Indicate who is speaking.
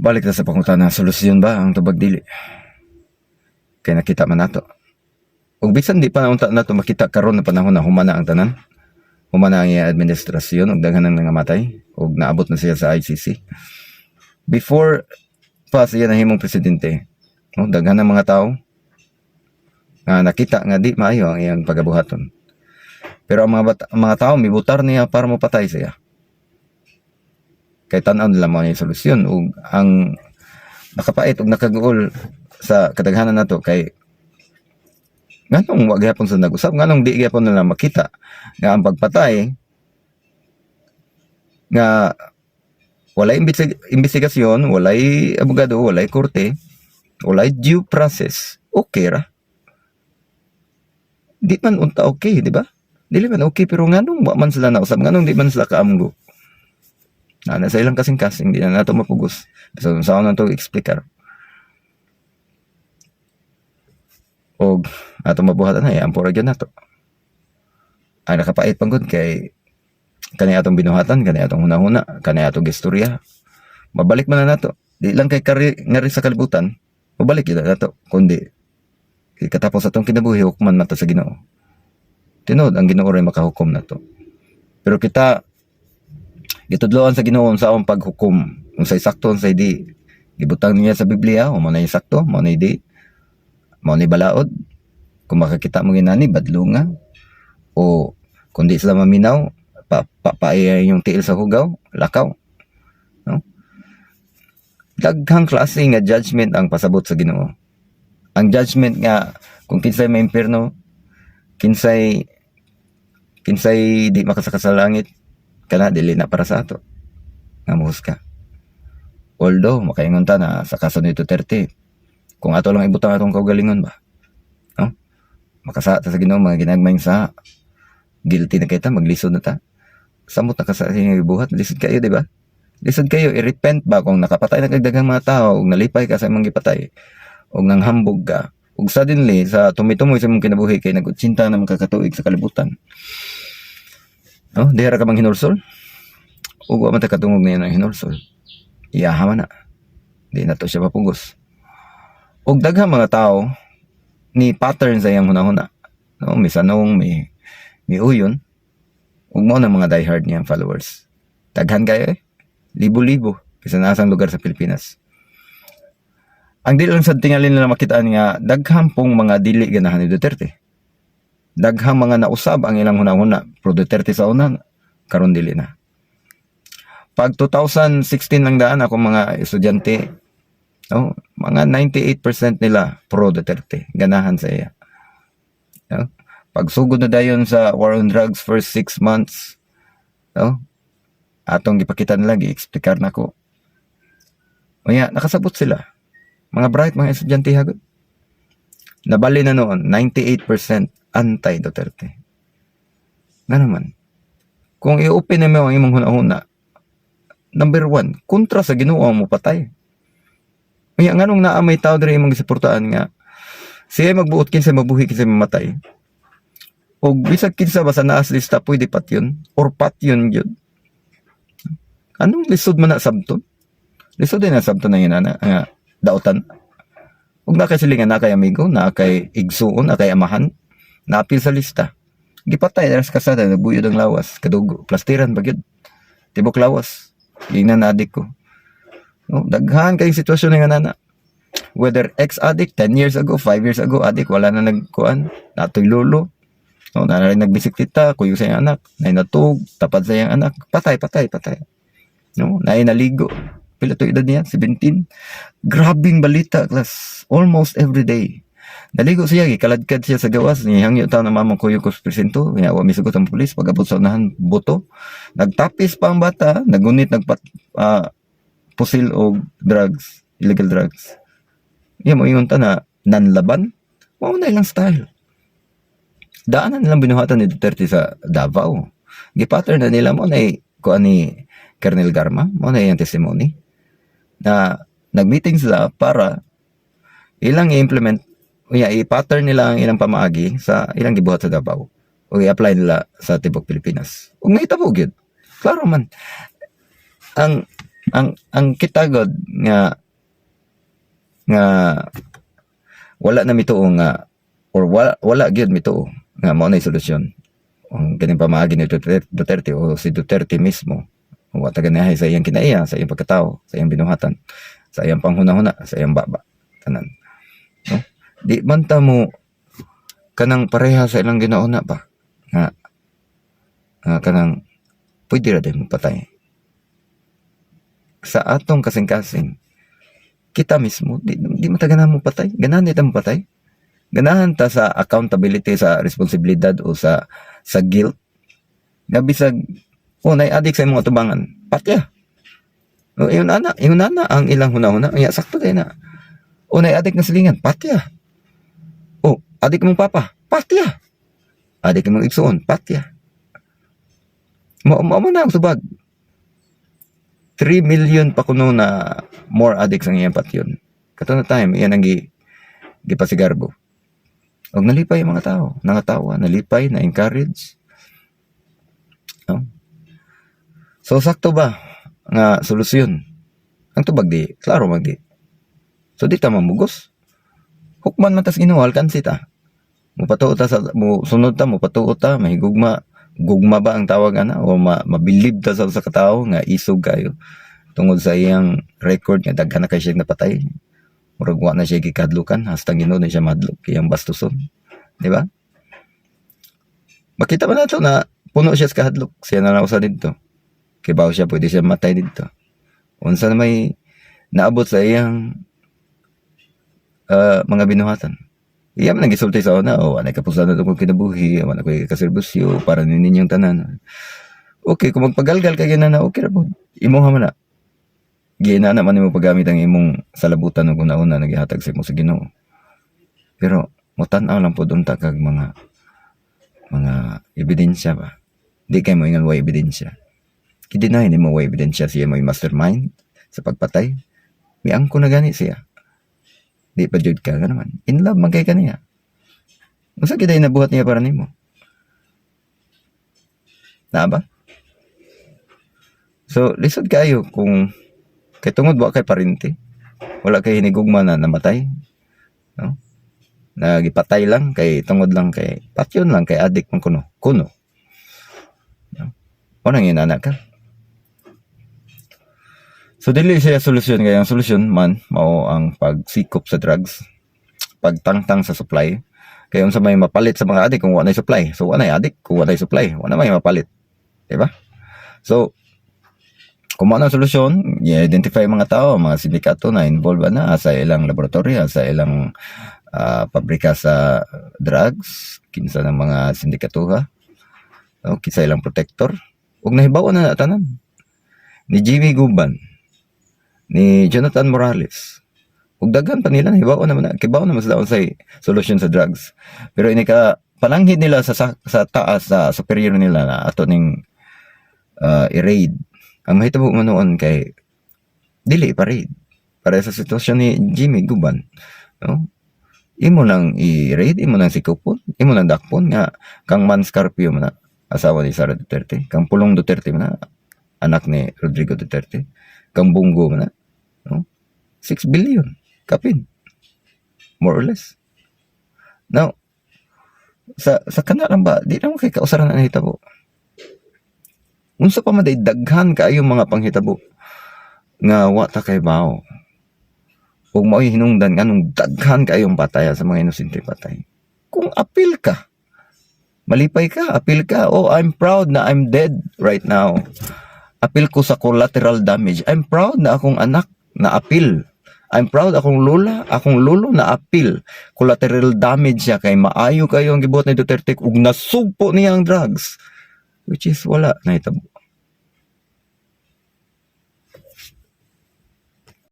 Speaker 1: Balik na sa pangutan na solusyon ba ang tubag dili? Kay nakita man nato. Ug bisan di pa naunta nato makita karon na panahon na humana ang tanan. Humana ang iyang administrasyon ug daghan nang nangamatay ug naabot na siya sa ICC. Before pa siya nahimong presidente, no, daghan ng mga tao nga nakita nga di maayo ang iyang pagabuhaton. Pero ang mga, bata, ang mga tao mibutar niya para mapatay siya. Kay tanaw nila mo yung solusyon ug ang nakapait ug nakaguol sa kadaghanan nato kay nganong wa gyapon sa nag-usap nganong di gyapon nila makita nga ang pagpatay nga walay imbestig- investigasyon, walay abogado, walay korte, walay due process, okay ra. Di man unta okay, di ba? Dili man okay pero nganong wa man sila nausap, nganong di man sila kaamgo. Na na sa ilang kasing-kasing, di na nato mapugos. So, sa na to explicar. Og ato mabuhatan ay ang pura nato. Ang nakapait panggod kay kani atong binuhatan, kani atong hunahuna, kani atong istorya. Mabalik man na nato. Di lang kay kari ngari sa kalibutan, mabalik na nato. Kundi katapos atong kinabuhi hukman nato sa Ginoo. Tinod ang Ginoo ray makahukom nato. Pero kita gitudloan sa Ginoo sa akong paghukom. Unsay sakto unsay di. Gibutang niya sa Biblia, o mo sakto, mo na di. Mo balaod. Kung makakita mo ginani, badlunga. O kung di sila maminaw, pa, pa, paaya yung tiil sa hugaw, lakaw. No? Daghang klase nga judgment ang pasabot sa Ginoo. Ang judgment nga kung kinsay may impierno, kinsay kinsay di makasaka sa langit, kana dili na para sa ato. Nga muhus ka. Although makaingon ta na sa kaso ni Duterte, kung ato lang ibutang atong kaugalingon ba. No? Makasa ta sa Ginoo mga ginagmayng sa guilty na kita, maglisod na ta. Samot na ka sa inyong ibuhat, lisod kayo, di ba? Lisod kayo, i-repent ba kung nakapatay na kagdagang mga tao, ug nalipay ka sa imong gipatay, ug nanghambog ka, ug suddenly, sa tumitumoy sa imong kinabuhi, kay nagutsinta na makakatuig sa kalibutan. No? Dihara ka bang hinulsol? Ug wa man katungog na yun ang hinulsol. Iyaha man na. Di na to siya mapugos. Ug daghang mga tao, ni pattern sa iyang hunahuna. No? May sanong, may, may uyon, ug mo ng mga diehard niyang followers. Daghan kayo eh. Libo-libo. Kasi nasang lugar sa Pilipinas. Ang dili lang sa tingalin nila makitaan nga daghang pong mga dili ganahan ni Duterte. Daghang mga nausab ang ilang hunahuna pro Duterte sa una karon dili na. Pag 2016 lang daan ako mga estudyante, no, mga 98% nila pro Duterte, ganahan sa iya. No? Pag sugod na dayon sa war on drugs for 6 months, no? Atong gipakita nila, gi-explicar na ko. Unya, nakasabot sila. Mga bright, mga estudyante hagod. Nabali na noon, 98% anti-Duterte. Nga naman. Kung i-open na mo ang imong hunahuna, number one, kontra sa ginoo mo patay. Kaya nga nung naamay tao diri imong gisuportaan nga, siya magbuot kinsa mabuhi kinsa mamatay. O bisag kinsa ba sa naas lista pwede pat yun or pat yun yun. Anong lisod man na sabton? Lisod din na sabton na yun ana nga dautan. Ug na kay silingan na kay amigo, na kay igsuon, na kay amahan, napil sa lista. Gipatay sa kasada, nabuyod ang lawas, kadugo, plastiran bagyod. Tibok lawas. Ingnan na adik ko. No, daghan kay sitwasyon nga nana. Whether ex-addict, 10 years ago, 5 years ago, addict, wala na nagkuan, natoy lolo. No, na rin nagbisikleta, kuyo sa iyang anak, na natug, tapad sa iyang anak, patay, patay, patay. No, na naligo. Pila to edad niya? 17. Grabing balita, class. Almost every day. Naligo siya, gikaladkad siya sa gawas, nihangyo taon na mamang kuyo ko sa presinto, kaya wa misugot ang pulis, pagabot sa unahan, buto. Nagtapis pa ang bata, nagunit, nagpat, ah, pusil o drugs, illegal drugs. Iya mo ingon ta na nanlaban, mao na ilang style. Daanan nilang binuhatan ni Duterte sa Davao. Gipattern na nila mo na ko ani Colonel Garma, mo na yung testimony na nagmeeting sila para ilang i-implement o ya, i-pattern nila ang ilang pamaagi sa ilang gibuhat sa Davao o i-apply nila sa Tibok Pilipinas. Ug nahitabo gyud. Klaro man. Ang ang ang kita god nga nga wala na mituo nga or wala wala gyud mituo nga mao na solusyon ang ganing pamaagi ni Duterte, Duterte o si Duterte mismo wa ta ganahay sa iyang kinaiya sa iyang pagkatao sa iyang binuhatan sa iyang panghuna-huna sa iyang baba tanan di man ta mo kanang pareha sa ilang ginauna ba? Nga nga kanang pwede ra mo patay sa atong kasing-kasing kita mismo di, di mataganahan mo patay. Ganahan di ta mo patay. Ganahan ta sa accountability sa responsibilidad o sa sa guilt. Nga bisag o nay adik sa imong tubangan patya. O iyon ana iyon ana ang ilang hunahuna. Ya sakto kay na. O nay adik na silingan patya o adik mong papa patya adik mong igsuon patya mo mo na ang subag 3 million pa kuno na more addicts ang iyang patyon. Kato na time, iyan ang gi, gipasigarbo. Og nalipay ang mga tao, nangatawa, nalipay, na-encourage. No? So, sakto ba nga solusyon? Ang tubag di, klaro mag di. So, di ta mamugos. Hukman man tas ginuwal, kansi ta. Mupatuo ta sa, mo, sunod ta, mupatuo ta, mahigugma, gugma ba ang tawag ana? O ma, mabilib ta sa sa katao nga isog kayo. Tungod sa iyang record nga daghan na kay siya napatay. Murag wa na siya gikadlukan hasta Ginoo na siya madlok iyang bastuson. Di ba? Makita ba nato na puno siya sa kahadlok siya na nausa didto kay bawo siya pwede siya matay didto unsa na may naabot sa iyang ah, mga binuhatan Iya man nagisulti sa una, o anay kapusan na itong kinabuhi, wala ko kaserbusyo, para nininyong tanan. Okay, kung magpagalgal ka na na, okay ra po. Imo ha man na. Gina naman mo paggamit ang imong salabutan ng una-una nagihatag sa imo sa Ginoo. Pero mutan-aw lang po doon kag mga mga ebidensya ba. Di kay mo ingan way ebidensya. Kidinay ni mo way ebidensya siya mo mastermind sa pagpatay. Miang ko na gani siya. Di pa jud ka naman. In love man kay kaniya. Unsa kiday nabuhat niya para nimo? Na ba? So, lisod kayo kung kay tungod wa kay parinti. Wala kay hinigugma na namatay. No? Nagipatay lang kay tungod lang kay patyon lang kay adik man kuno. Kuno. No? Unang inana ka. So dili siya solusyon kaya ang solusyon man mao ang pagsikop sa drugs, pagtangtang sa supply. Kaya unsa may mapalit sa mga adik kung wala supply. So wala adik kung wala supply, wala may mapalit. Di ba? So kung ano ang solusyon, i-identify mga tao, mga sindikato na involved na sa ilang laboratory, sa ilang ah, pabrika sa drugs, kinsa ng mga sindikatuha, no, kinsa ilang protector, ug nahibaw na tanan ni Jimmy Guban, ni Jonathan Morales. Ug daghan pa nila nahibaw naman na kibaw naman sila unsay solution sa drugs. Pero ini ka pananghid nila sa, sa sa taas sa superior nila na ato ning uh, i-raid. Ang mahitabo mo noon kay dili pa raid. Para sa sitwasyon ni Jimmy Guban, no? Imo lang i-raid, imo lang sikupon, imo lang dakpon nga kang Man Scarpio man asawa ni Sara Duterte, kang Pulong Duterte man na anak ni Rodrigo Duterte, kang Bungo man no? 6 billion kapin. More or less. Now, sa sa kana lang ba, di naman kay kausaran na hitabo. Unsa pa man daghan kaayo mga panghitabo nga wa ta kay bao. Ug mao hinungdan nganong daghan kaayong pataya sa mga inosente patay. Kung apil ka, malipay ka, apil ka, oh I'm proud na I'm dead right now. Apil ko sa collateral damage. I'm proud na akong anak na apil. I'm proud akong lola, akong lolo na apil. Collateral damage siya kay maayo kayo ang gibuhat ni Duterte ug nasugpo niya ang drugs. Which is wala na hitabo.